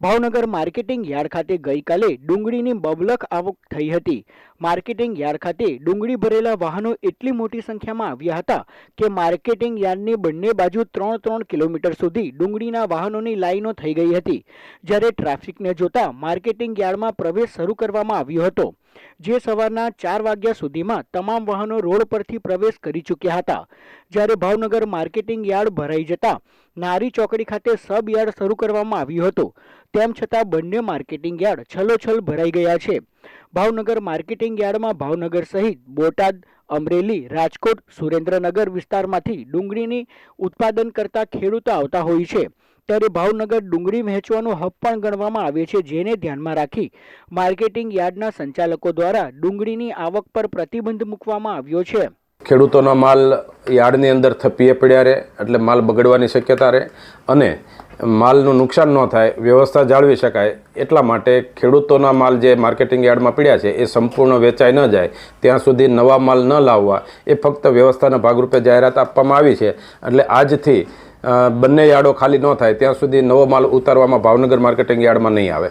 Bhavnagar marketing yard ખાતે ગઈકાલે ડુંગળીની બબલક આવક થઈ હતી. માર્કેટિંગ યાર્ડ ખાતે ડુંગળી ભરેલા વાહનો એટલી મોટી સંખ્યામાં આવ્યા હતા કે માર્કેટિંગ યાર્ડની બંને બાજુ ત્રણ ત્રણ કિલોમીટર સુધી ડુંગળીના વાહનોની લાઈનો થઈ ગઈ હતી. જ્યારે ટ્રાફિકને જોતા માર્કેટિંગ યાર્ડમાં પ્રવેશ શરૂ કરવામાં આવ્યો હતો. જે સવારના ચાર વાગ્યા સુધીમાં તમામ વાહનો રોડ પરથી પ્રવેશ કરી ચૂક્યા હતા. જ્યારે ભાવનગર માર્કેટિંગ યાર્ડ ભરાઈ જતા નારી ચોકડી ખાતે સબ યાર્ડ શરૂ કરવામાં આવ્યું હતું. તેમ છતાં બંને માર્કેટિંગ યાર્ડ છલોછલ ભરાઈ ગયા છે. ભાવનગર માર્કેટિંગ યાર્ડમાં ભાવનગર સહિત બોટાદ, અમરેલી, રાજકોટ, સુરેન્દ્રનગર વિસ્તારમાંથી ડુંગળીની ઉત્પાદન કરતા ખેડૂતો આવતા હોય છે. ત્યારે ભાવનગર ડુંગળી વહેંચવાનો હબ પણ ગણવામાં આવે છે, જેને ધ્યાનમાં રાખી માર્કેટિંગ યાર્ડના સંચાલકો દ્વારા ડુંગળીની આવક પર પ્રતિબંધ મૂકવામાં આવ્યો છે. ખેડૂતોનો માલ યાર્ડની અંદર થપીએ પડ્યા રહે, એટલે માલ બગડવાની શક્યતા રહે અને માલનું નુકસાન ન થાય, વ્યવસ્થા જાળવી શકાય, એટલા માટે ખેડૂતોના માલ જે માર્કેટિંગ યાર્ડમાં પડ્યા છે, એ સંપૂર્ણ વેચાઈ ન જાય, ત્યાં સુધી નવા માલ ન લાવવા, એ ફક્ત વ્યવસ્થાના ભાગરૂપે જાહેરાત આપવામાં આવી છે. એટલે આજથી બંને યાર્ડો ખાલી ન થાય, ત્યાં સુધી નવો માલ ઉતારવામાં ભાવનગર માર્કેટિંગ યાર્ડમાં નહીં આવે.